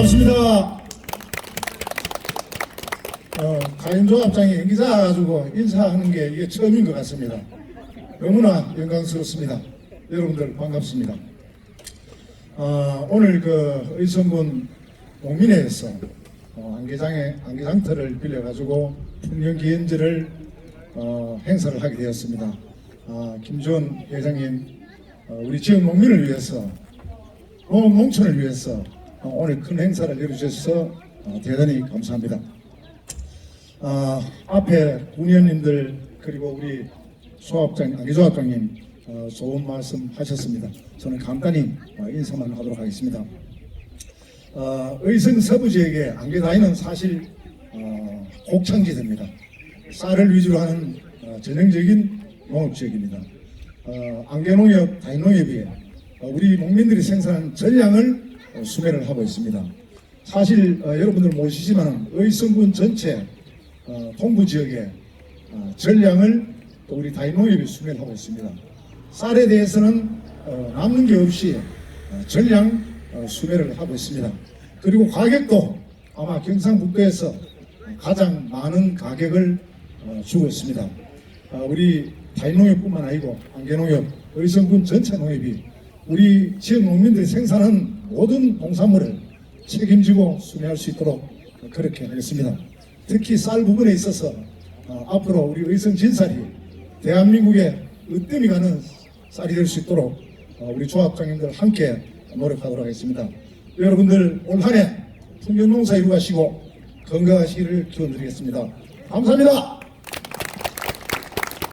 반갑습니다. 어, 가인조합장이 연기자 가지고 인사하는 게 이게 처음인 것 같습니다. 너무나 영광스럽습니다. 여러분들 반갑습니다. 어, 오늘 그 의성군 농민회에서 어, 안개장의 안개장터를 빌려가지고 풍년기행제를 어, 행사를 하게 되었습니다. 아, 김주원 회장님, 어, 우리 지역 농민을 위해서 농업 농촌을 위해서 어, 오늘 큰 행사를 이루셔서 어, 대단히 감사합니다. 아, 앞에 군의원님들 그리고 우리 소합장, 안개조합장님 어, 좋은 말씀 하셨습니다. 저는 간단히 어, 인사만 하도록 하겠습니다. 어, 의성 서부 지역의 안개다이는 사실 어, 곡창지대입니다. 쌀을 위주로 하는 어, 전형적인 농업 지역입니다. 어, 안개농협, 다이농협이 어, 우리 농민들이 생산한 전량을 어, 수매를 하고 있습니다. 사실 어, 여러분들 모시지만 의성군 전체 어, 동부 지역의 어, 전량을 또 우리 다이농협이 수매를 하고 있습니다. 쌀에 대해서는 어, 남는 게 없이 어, 전량 어, 수매를 하고 있습니다. 그리고 가격도 아마 경상북도에서 가장 많은 가격을 어, 주고 있습니다. 어, 우리 다인농협뿐만 아니고 안개농협, 의성군 전체 농협이 우리 지역 농민들이 생산한 모든 농산물을 책임지고 수매할 수 있도록 그렇게 하겠습니다. 특히 쌀 부분에 있어서 어, 앞으로 우리 의성 진쌀이 대한민국의 으뜸이 가는 쌀이 될 수 있도록 어, 우리 조합장님들 함께 노력하도록 하겠습니다. 여러분들 올 한해 풍년농사 이루가시고 건강하시기를 기원드리겠습니다. 감사합니다.